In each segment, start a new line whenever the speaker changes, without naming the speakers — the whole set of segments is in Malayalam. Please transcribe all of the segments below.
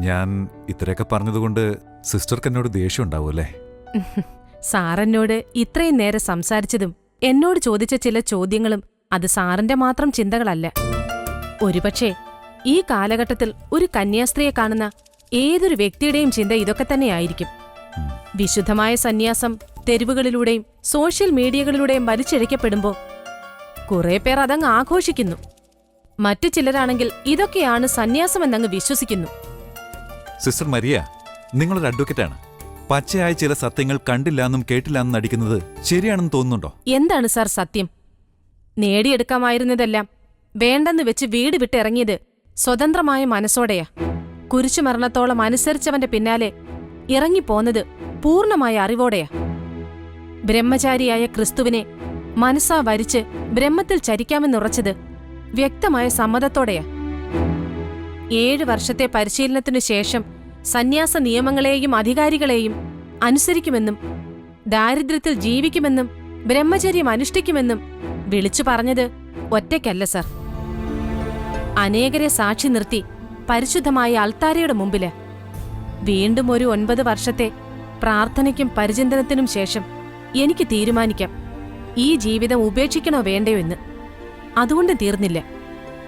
ഞാൻ ഇത്രയൊക്കെ പറഞ്ഞതുകൊണ്ട് സിസ്റ്റർക്ക് എന്നോട് ദേഷ്യം ഉണ്ടാവുമല്ലേ
സാറെന്നോട് ഇത്രയും നേരം സംസാരിച്ചതും എന്നോട് ചോദിച്ച ചില ചോദ്യങ്ങളും അത് സാറിന്റെ മാത്രം ചിന്തകളല്ല. ഒരുപക്ഷെ ഈ കാലഘട്ടത്തിൽ ഒരു കന്യാസ്ത്രീയെ കാണുന്ന ഏതൊരു വ്യക്തിയുടെയും ചിന്ത ഇതൊക്കെ തന്നെയായിരിക്കും. വിശുദ്ധമായ സന്യാസം തെരുവുകളിലൂടെയും സോഷ്യൽ മീഡിയകളിലൂടെയും വലിച്ചിഴക്കപ്പെടുമ്പോ കുറെ പേർ അതങ്ങ് ആഘോഷിക്കുന്നു. മറ്റു ചിലരാണെങ്കിൽ ഇതൊക്കെയാണ് സന്യാസമെന്നങ്ങ് വിശ്വസിക്കുന്നു.
സിസ്റ്റർ മരിയ നിങ്ങളൊരു അഡ്വക്കേറ്റാണ് പച്ചയായ ചില സത്യങ്ങൾ കണ്ടില്ലാന്നും കേട്ടില്ലാന്നും നടിക്കുന്നത് ശരിയാണെന്ന് തോന്നുന്നുണ്ടോ?
എന്താണ് സാർ സത്യം? നേടിയെടുക്കാമായിരുന്നതെല്ലാം വേണ്ടെന്ന് വെച്ച് വീട് വിട്ടിറങ്ങിയത് സ്വതന്ത്രമായ മനസ്സോടെയാ. കുരിശുമരണത്തോളം അനുസരിച്ചവന്റെ പിന്നാലെ ഇറങ്ങിപ്പോന്നത് പൂർണമായ അറിവോടെയാ. ബ്രഹ്മചാരിയായ ക്രിസ്തുവിനെ മനസ്സാ വരിച്ച് ബ്രഹ്മത്തിൽ ചരിക്കാമെന്നുറച്ചത് വ്യക്തമായ സമ്മതത്തോടെയാ. ഏഴ് വർഷത്തെ പരിശീലനത്തിനു ശേഷം സന്യാസ നിയമങ്ങളെയും അധികാരികളെയും അനുസരിക്കുമെന്നും ദാരിദ്ര്യത്തിൽ ജീവിക്കുമെന്നും ബ്രഹ്മചര്യം അനുഷ്ഠിക്കുമെന്നും വിളിച്ചു പറഞ്ഞത് ഒറ്റയ്ക്കല്ല സർ. അനേകരെ സാക്ഷി നിർത്തി പരിശുദ്ധമായ അൾത്താരയുടെ മുമ്പിൽ. വീണ്ടും ഒരു ഒൻപത് വർഷത്തെ പ്രാർത്ഥനയ്ക്കും പരിചിന്തനത്തിനും ശേഷം എനിക്ക് തീരുമാനിക്കാം. ഈ ജീവിതം ഉപേക്ഷിക്കണോ വേണ്ടയോ എന്ന്. അതുകൊണ്ട് തീർന്നില്ല.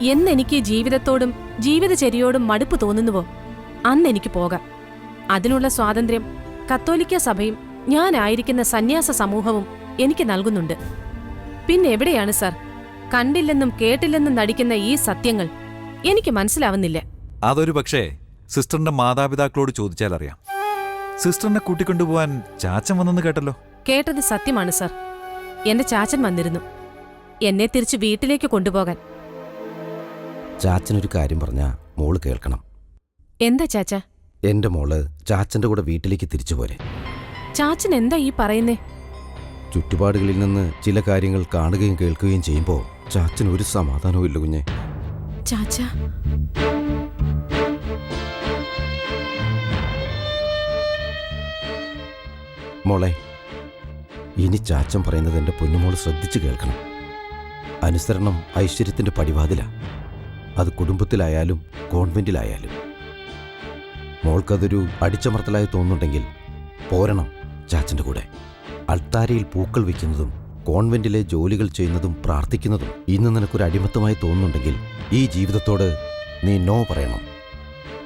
എന്നെനിക്ക് ജീവിതത്തോടും ജീവിതചര്യയോടും മടുപ്പ് തോന്നുന്നുവോ? അന്നെനിക്ക് പോകാം. അതിനുള്ള സ്വാതന്ത്ര്യം കത്തോലിക്ക സഭയും ഞാനായിരിക്കുന്ന സന്യാസ സമൂഹവും എനിക്ക് നൽകുന്നുണ്ട്. പിന്നെ എവിടെയാണ് സർ? കണ്ടില്ലെന്നും കേട്ടില്ലെന്നും നടിക്കുന്ന ഈ സത്യങ്ങൾ എനിക്ക് മനസ്സിലാവുന്നില്ല.
അതൊരു പക്ഷേ സിസ്റ്ററിന്റെ മാതാപിതാക്കളോട് ചോദിച്ചാൽ അറിയാം. സിസ്റ്ററിനെ കൂട്ടിക്കൊണ്ടുപോവാൻ ചാച്ചൻ വന്നെന്ന് കേട്ടല്ലോ?
കേട്ടത് സത്യമാണ് സർ. എന്റെ ചാച്ചൻ വന്നിരുന്നു. എന്നെ തിരിച്ച് വീട്ടിലേക്ക് കൊണ്ടുപോകാൻ.
ചാച്ചനൊരു കാര്യം പറഞ്ഞ മോൾ കേൾക്കണം.
എന്താ ചാച്ച?
എന്റെ മോൾ ചാച്ചന്റെ കൂടെ വീട്ടിലേക്ക് തിരിച്ചു പോരെ.
ചാച്ചൻ എന്താ ഈ പറയുന്നേ?
ചുറ്റുപാടുകളിൽ നിന്ന് ചില കാര്യങ്ങൾ കാണുകയും കേൾക്കുകയും ചെയ്യുമ്പോൾ ചാച്ചൻ ഒരു സമാധാനവും ഇല്ല കുഞ്ഞെ.
ചാച്ച.
മോളെ ഇനി ചാച്ചൻ പറയുന്നത് എന്റെ പൊന്നുമോൾ ശ്രദ്ധിച്ചു കേൾക്കണം. അനുസരണം ഐശ്വര്യത്തിന്റെ പടിവാതില. അത് കുടുംബത്തിലായാലും കോൺവെന്റിലായാലും. മോൾക്കതൊരു അടിച്ചമർത്തലായി തോന്നുന്നുണ്ടെങ്കിൽ പോരണം ചാച്ചന്റെ കൂടെ. അൾത്താരയിൽ പൂക്കൾ വയ്ക്കുന്നതും കോൺവെന്റിലെ ജോലികൾ ചെയ്യുന്നതും പ്രാർത്ഥിക്കുന്നതും ഇന്ന് നിനക്കൊരു അടിമത്തമായി തോന്നുന്നുണ്ടെങ്കിൽ ഈ ജീവിതത്തോട് നീ നോ പറയണം.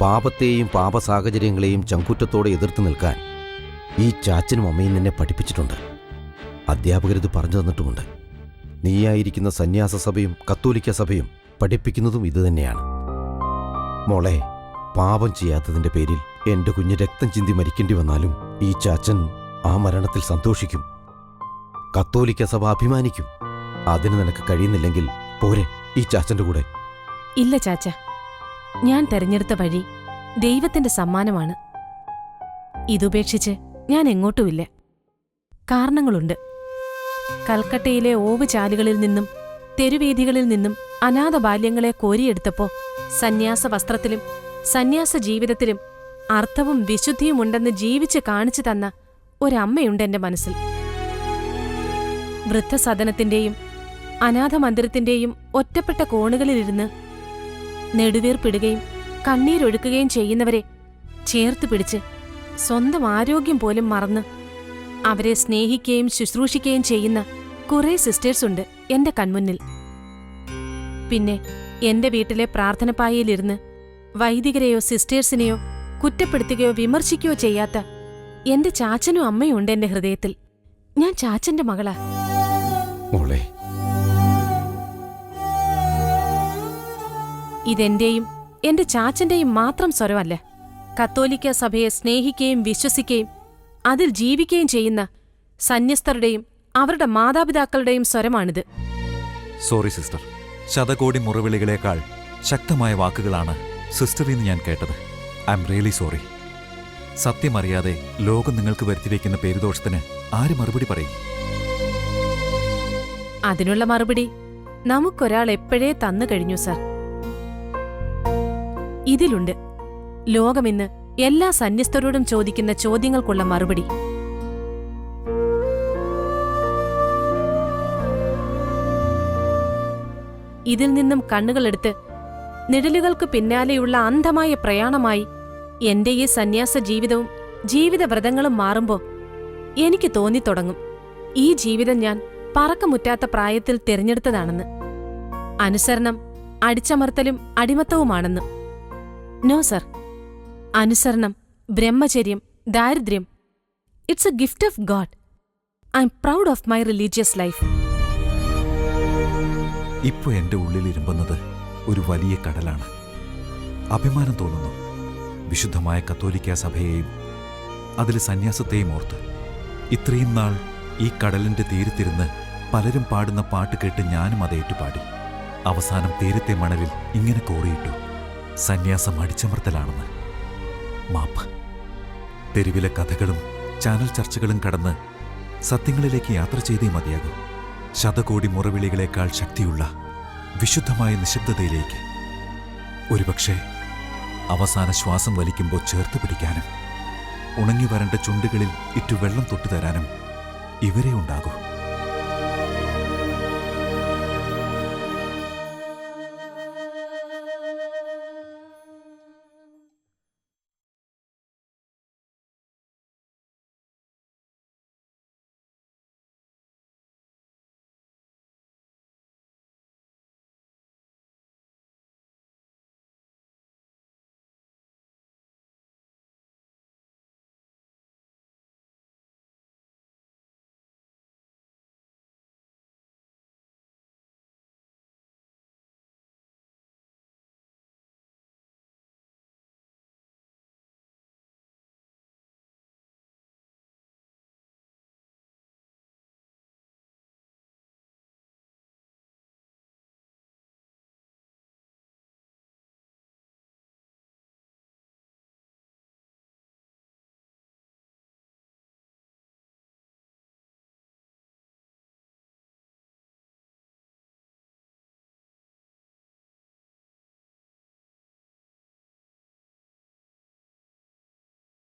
പാപത്തെയും പാപ സാഹചര്യങ്ങളെയും ചങ്കുറ്റത്തോടെ എതിർത്ത് നിൽക്കാൻ ഈ ചാച്ചനും അമ്മയും നിന്നെ പഠിപ്പിച്ചിട്ടുണ്ട്. അധ്യാപകരിത് പറഞ്ഞു തന്നിട്ടുമുണ്ട്. നീയായിരിക്കുന്ന സന്യാസ സഭയും കത്തോലിക്ക സഭയും പഠിപ്പിക്കുന്നതും ഇതുതന്നെയാണ് മോളെ പാപം ചെയ്യാത്തതിന്റെ പേരിൽ എന്റെ കുഞ്ഞ് രക്തം ചിന്തി മരിക്കേണ്ടി വന്നാലും ഈ ചാച്ചൻ ആ മരണത്തിൽ സന്തോഷിക്കും. കത്തോലിക്ക സഭ അഭിമാനിക്കും. അതിന് നിനക്ക് കഴിയുന്നില്ലെങ്കിൽ പോരെ ഈ ചാച്ചന്റെ കൂടെ.
ഇല്ല ചാച്ച. ഞാൻ തെരഞ്ഞെടുത്ത വഴി ദൈവത്തിന്റെ സമ്മാനമാണ്. ഇതുപേക്ഷിച്ച് ഞാൻ എങ്ങോട്ടുമില്ല. കാരണങ്ങളുണ്ട്. കൽക്കട്ടയിലെ ഓവ് ചാലുകളിൽ നിന്നും തെരുവേദികളിൽ നിന്നും അനാഥ ബാല്യങ്ങളെ കോരിയെടുത്തപ്പോ സന്യാസ വസ്ത്രത്തിലും സന്യാസ ജീവിതത്തിലും അർത്ഥവും വിശുദ്ധിയും ഉണ്ടെന്ന് ജീവിച്ച് കാണിച്ചു തന്ന ഒരമ്മയുണ്ട് എന്റെ മനസ്സിൽ. വൃദ്ധസദനത്തിന്റെയും അനാഥ മന്ദിരത്തിന്റെയും ഒറ്റപ്പെട്ട കോണുകളിലിരുന്ന് നെടുവീർപ്പിടുകയും കണ്ണീരൊഴുക്കുകയും ചെയ്യുന്നവരെ ചേർത്ത് പിടിച്ച് സ്വന്തം ആരോഗ്യം പോലും മറന്ന് അവരെ സ്നേഹിക്കുകയും ശുശ്രൂഷിക്കുകയും ചെയ്യുന്ന കുറേ സിസ്റ്റേഴ്സുണ്ട് എന്റെ കൺമുന്നിൽ. പിന്നെ എന്റെ വീട്ടിലെ പ്രാർത്ഥനപ്പായയിലിരുന്ന് വൈദികരെയോ സിസ്റ്റേഴ്സിനെയോ കുറ്റപ്പെടുത്തുകയോ വിമർശിക്കുകയോ ചെയ്യാത്ത എന്റെ ചാച്ചനും അമ്മയും ഉണ്ട് എന്റെ ഹൃദയത്തിൽ. ഞാൻ ചാച്ചന്റെ മകളാ.
മോളെ.
ഇതെന്റെയും എന്റെ ചാച്ചന്റെയും മാത്രം സ്വരമല്ല. കത്തോലിക്ക സഭയെ സ്നേഹിക്കുകയും വിശ്വസിക്കുകയും അതിൽ ജീവിക്കുകയും ചെയ്യുന്ന സന്യസ്തരുടെയും അവരുടെ മാതാപിതാക്കളുടെയും സ്വരമാണിത്.
സോറി സിസ്റ്റർ ശതകോടി മുറവിളികളേക്കാൾ ശക്തമായ വാക്കുകളാണ് സിസ്റ്ററിൽ നിന്ന് ഞാൻ കേട്ടത്. I am really sorry. സത്യമറിയാതെ ലോകം നിങ്ങൾക്ക് വരുത്തിവെക്കുന്ന പേരുദോഷത്തിന് ആര് മറുപടി പറയും?
അതിനുള്ള മറുപടി നമുക്കൊരാൾ എപ്പോഴേ തന്നു കഴിഞ്ഞു സർ. ഇതിലുണ്ട്. ലോകമിന്ന് എല്ലാ സന്യസ്തരോടും ചോദിക്കുന്ന ചോദ്യങ്ങൾക്കുള്ള മറുപടി. ഇതിൽ നിന്നും കണ്ണുകളെടുത്ത് നിഴലുകൾക്ക് പിന്നാലെയുള്ള അന്ധമായ പ്രയാണമായി എന്റെ ഈ സന്യാസ ജീവിതവും ജീവിതവ്രതങ്ങളും മാറുമ്പോൾ എനിക്ക് തോന്നിത്തുടങ്ങും. ഈ ജീവിതം ഞാൻ പറക്കമുറ്റാത്ത പ്രായത്തിൽ തിരഞ്ഞെടുത്തതാണെന്ന്. അനുസരണം അടിച്ചമർത്തലും അടിമത്തവുമാണെന്ന്. No sir. അനുസരണം ബ്രഹ്മചര്യം ദാരിദ്ര്യം. It's a gift of God. I am proud of my religious life.
ഇപ്പോൾ എന്റെ ഉള്ളിൽ ഇരുമ്പുന്നത് ഒരു വലിയ കടലാണ്. അഭിമാനം തോന്നുന്നു. വിശുദ്ധമായ കത്തോലിക്ക സഭയെയും അതിലെ സന്യാസത്തെയും ഓർത്ത് ഇത്രയും നാൾ ഈ കടലിന്റെ തീരത്തിരുന്ന് പലരും പാടുന്ന പാട്ട് കേട്ട് ഞാനും അത് പാടി അവസാനം തീരത്തെ മണലിൽ ഇങ്ങനെ കോറിയിട്ടു സന്യാസം അടിച്ചമർത്തലാണെന്ന്. മാപ്പ്. തെരുവിലെ കഥകളും ചാനൽ ചർച്ചകളും കടന്ന് സത്യങ്ങളിലേക്ക് യാത്ര ചെയ്തേ മതിയാകൂ. ശതകോടി മുറവിളികളേക്കാൾ ശക്തിയുള്ള വിശുദ്ധമായ നിശബ്ദതയിലേക്ക്. ഒരുപക്ഷെ അവസാന ശ്വാസം വലിക്കുമ്പോൾ ചേർത്ത് പിടിക്കാനും ഉണങ്ങി വരണ്ട ചുണ്ടുകളിൽ ഇറ്റു വെള്ളം തൊട്ടുതരാനും ഇവരെ ഉണ്ടാകൂ.